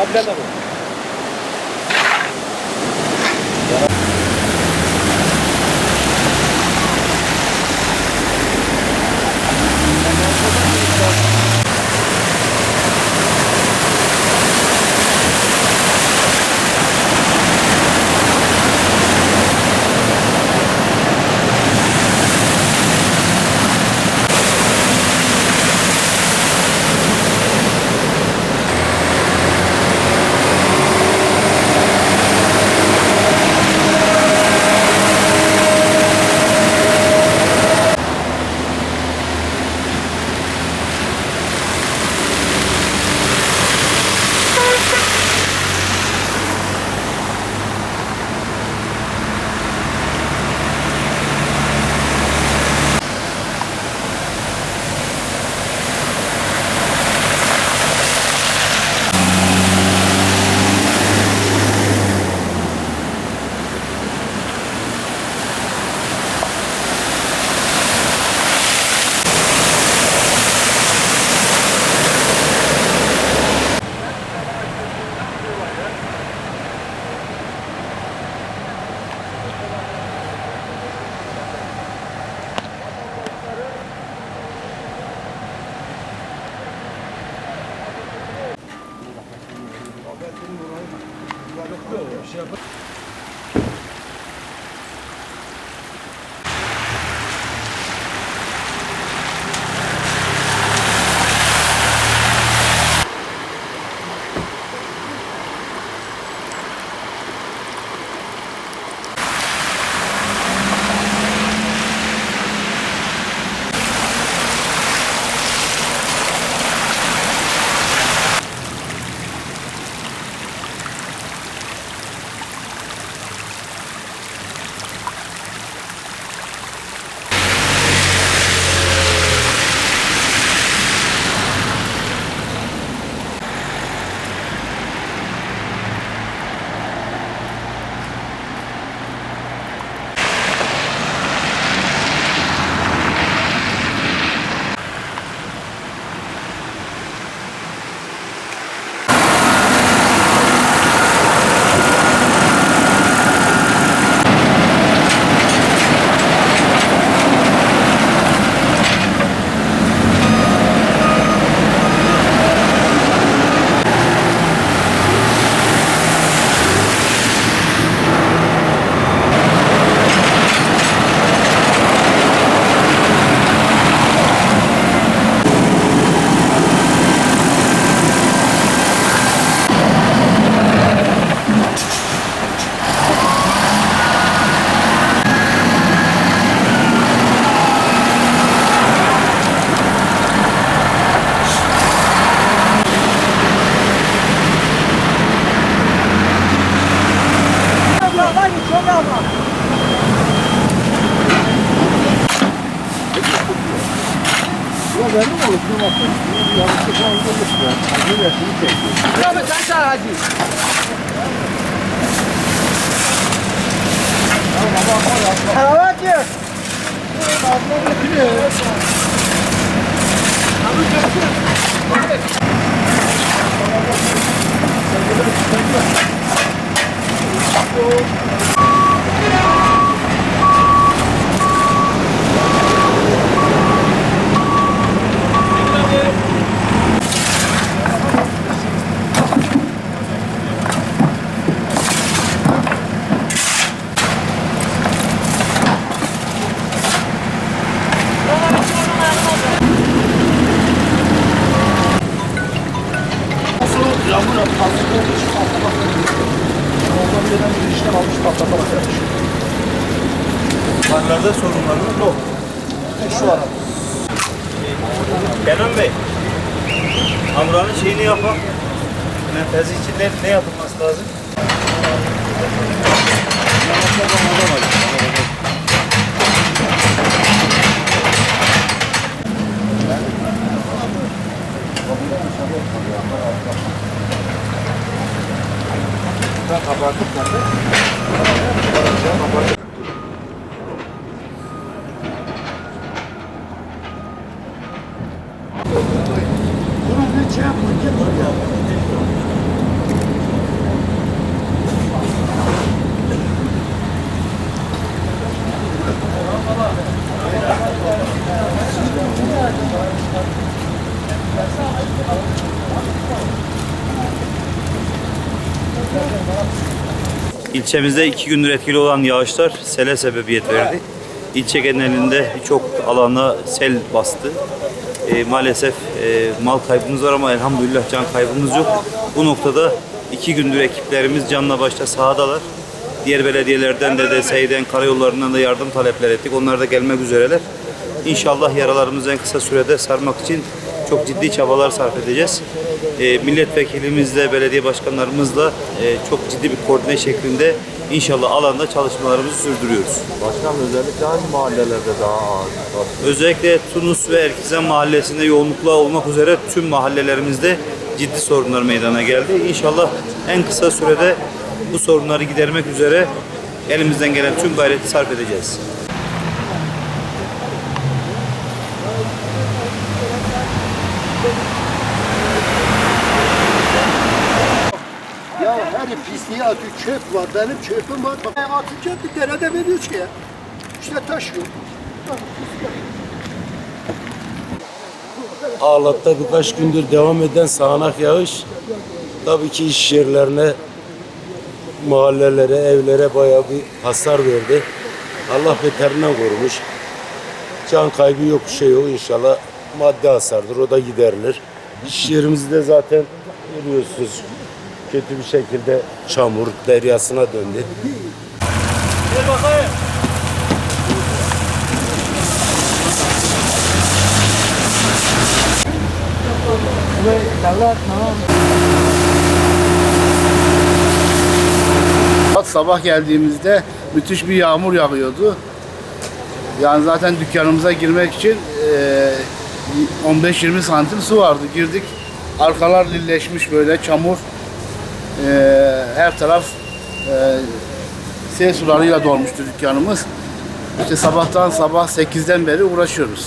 ありがう。Yok yok bir şey yapar. Abi ben de bu. Abi sen çağır hacı. Hacı. Yağmur yapmış. Farlarda sorunlarımız yok. Şu an. Kenan Bey, Hamura'nın şeyini yapalım. Menfezi için ne, ne yapılması lazım? İlçemizde iki gündür etkili olan yağışlar sele sebebiyet verdi. İlçe genelinde birçok alana sel bastı. E, maalesef e, mal kaybımız var ama elhamdülillah can kaybımız yok. Bu noktada iki gündür ekiplerimiz canla başla sahadalar. Diğer belediyelerden de DSİ'den, karayollarından da yardım talepler ettik. Onlar da gelmek üzereler. İnşallah yaralarımızı en kısa sürede sarmak için çok ciddi çabalar sarf edeceğiz. E, milletvekilimizle, belediye başkanlarımızla e, çok ciddi bir koordine şeklinde inşallah alanda çalışmalarımızı sürdürüyoruz. Başkanım özellikle hangi mahallelerde daha ağır? Özellikle Tunus ve Erkizan mahallesinde yoğunlukla olmak üzere tüm mahallelerimizde ciddi sorunlar meydana geldi. İnşallah en kısa sürede bu sorunları gidermek üzere elimizden gelen tüm gayreti sarf edeceğiz. Ya her pisliği atıyor, çöp var, benim çöpüm var. Bak, atınca bir derede veriyor ki ya. İşte taşıyor. Ağlat'ta birkaç gündür devam eden sağanak yağış tabii ki iş yerlerine, mahallelere, evlere bayağı bir hasar verdi. Allah beterinden korumuş. Can kaybı yok, şey yok inşallah. Maddi hasardır, o da giderilir. İş yerimizde zaten görüyorsunuz kötü bir şekilde çamur deryasına döndü. Sabah geldiğimizde müthiş bir yağmur yağıyordu. Yani zaten dükkanımıza girmek için 15-20 santim su vardı. Girdik. Arkalar lilleşmiş böyle çamur. Eee, her taraf eee sel sularıyla dolmuştu dükkanımız. İşte sabahtan sabah 8'den beri uğraşıyoruz.